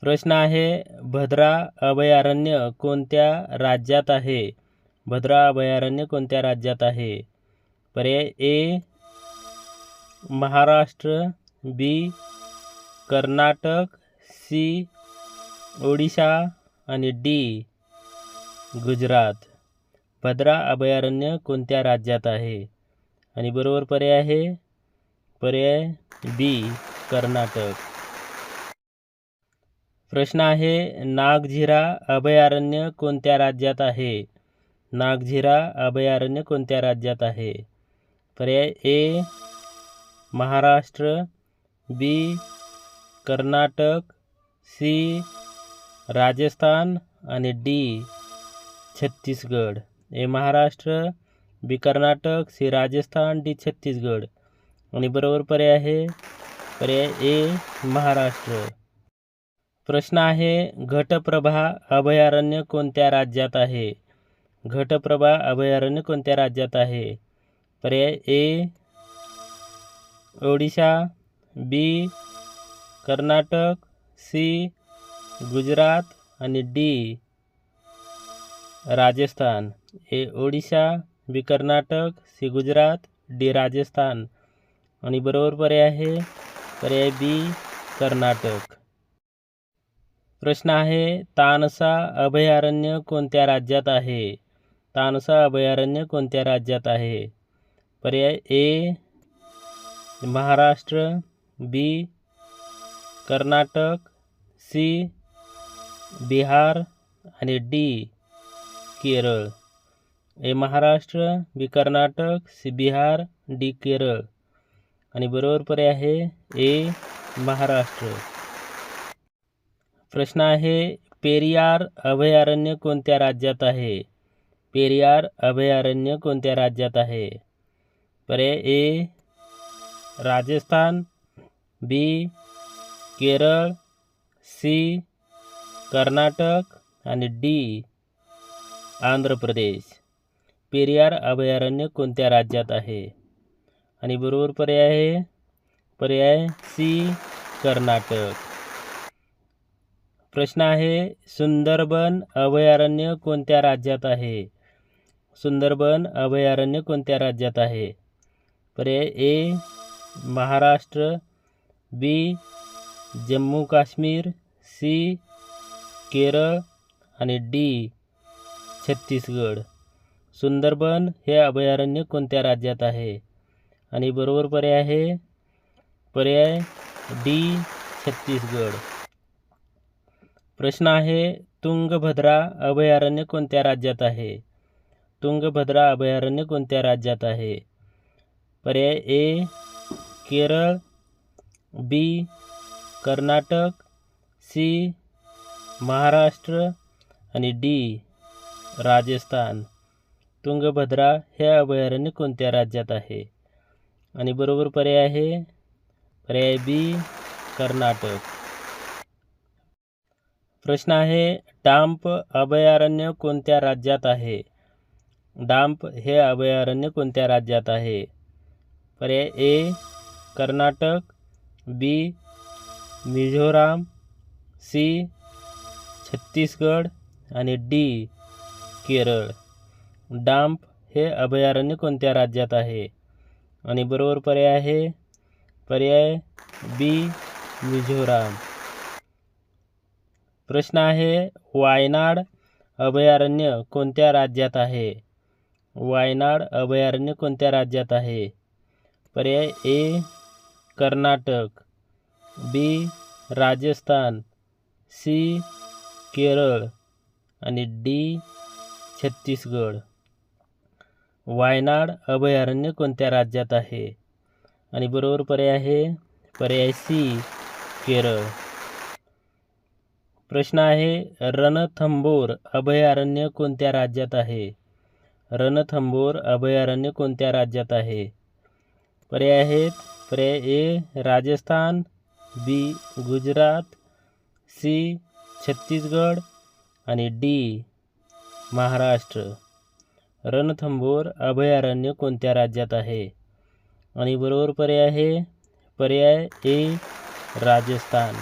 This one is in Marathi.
प्रश्न आहे भद्रा अभयारण्य कोणत्या राज्यात आहे? भद्रा अभयारण्य कोणत्या राज्यात आहे? पर्याय A Maharashtra B Karnataka C Odisha आणि डी गुजरात. भद्रा अभयारण्य कोणत्या राज्यात आहे? आणि बरोबर पर्याय आहे? पर्याय बी कर्नाटक. प्रश्न आहे नागझिरा अभयारण्य कोणत्या राज्यात आहे? नागझिरा अभयारण्य कोणत्या राज्यात आहे? पर्याय A Maharashtra B Karnataka C Rajasthan आणि D Chhattisgarh. A Maharashtra B Karnataka C Rajasthan D Chhattisgarh. आणि बरोबर पर्याय आहे पर्याय ए महाराष्ट्र. प्रश्न आहे घटप्रभा अभयारण्य कोणत्या राज्यात आहे? घटप्रभा अभयारण्य कोणत्या राज्यात आहे? पर्याय A Odisha B Karnataka C Gujarat आणि D Rajasthan. A Odisha B Karnataka C Gujarat D Rajasthan. आणि बरोबर पर्याय आहे पर्याय बी कर्नाटक. प्रश्न आहे तानसा अभयारण्य कोणत्या राज्यात आहे? तानसा अभयारण्य कोणत्या राज्यात आहे? पर्याय A Maharashtra B Karnataka C Bihar आणि D Kerala. A Maharashtra B Karnataka C Bihar D Kerala. आणि बरोबर पर्याय आहे ए महाराष्ट्र. प्रश्न आहे पेरियार अभयारण्य कोणत्या राज्यात आहे? पेरियार अभयारण्य कोणत्या राज्यात आहे? पर्याय A Rajasthan B Kerala C Karnataka आणि डी आंध्र प्रदेश. पेरियार अभयारण्य कोणत्या राज्यात आहे? आणि बरोबर पर्याय आहे पर्याय सी कर्नाटक. प्रश्न आहे सुंदरबन अभयारण्य कोणत्या राज्यात आहे? सुंदरबन अभयारण्य कोणत्या राज्यात आहे? पर्याय A Maharashtra B Jammu Kashmir C Kerala आणि डी छत्तीसगड. सुंदरबन हे अभयारण्य कोणत्या राज्यात आहे? आणि बरोबर पर्याय आहे पर्याय डी छत्तीसगड. प्रश्न आहे तुंगभद्रा अभयारण्य कोणत्या राज्यात आहे? तुंगभद्रा अभयारण्य कोणत्या राज्यात आहे? पर्याय A Kerala. B Karnataka. C Maharashtra. आणि डी राजस्थान. तुंगभद्रा हे अभयारण्य कोणत्या राज्यात आहे? आणि बरोबर पर्याय आहे? पर्याय बी कर्नाटक. प्रश्न आहे डांप अभयारण्य कोणत्या राज्यात आहे? डांप हे अभयारण्य कोणत्या राज्यात आहे? पर्याय A Karnataka B Mizoram C Chhattisgarh आणि डी केरळ. डांप हे अभयारण्य कोणत्या राज्यात आहे? आणि बरोबर पर्याय आहे पर्याय बी मिझोराम. प्रश्न आहे वायनाड अभयारण्य कोणत्या राज्यात आहे? वायनाड अभयारण्य कोणत्या राज्यात आहे? पर्याय A Karnataka B Rajasthan C Kerala आणि डी छत्तीसगड. वायनाड अभयारण्य कोणत्या राज्यात आहे? आणि बरोबर पर्याय आहे पर्याय सी केरळ. प्रश्न आहे रणथंबोर अभयारण्य कोणत्या राज्यात आहे? रणथंबोर अभयारण्य कोणत्या राज्यात आहे? पर्याय आहेत पर्याय A Rajasthan B Gujarat C Chhattisgarh आणि डी महाराष्ट्र. रणथंबोर अभयारण्य कोणत्या राज्यात आहे? आणि बरोबर पर्याय आहे पर्याय ए राजस्थान.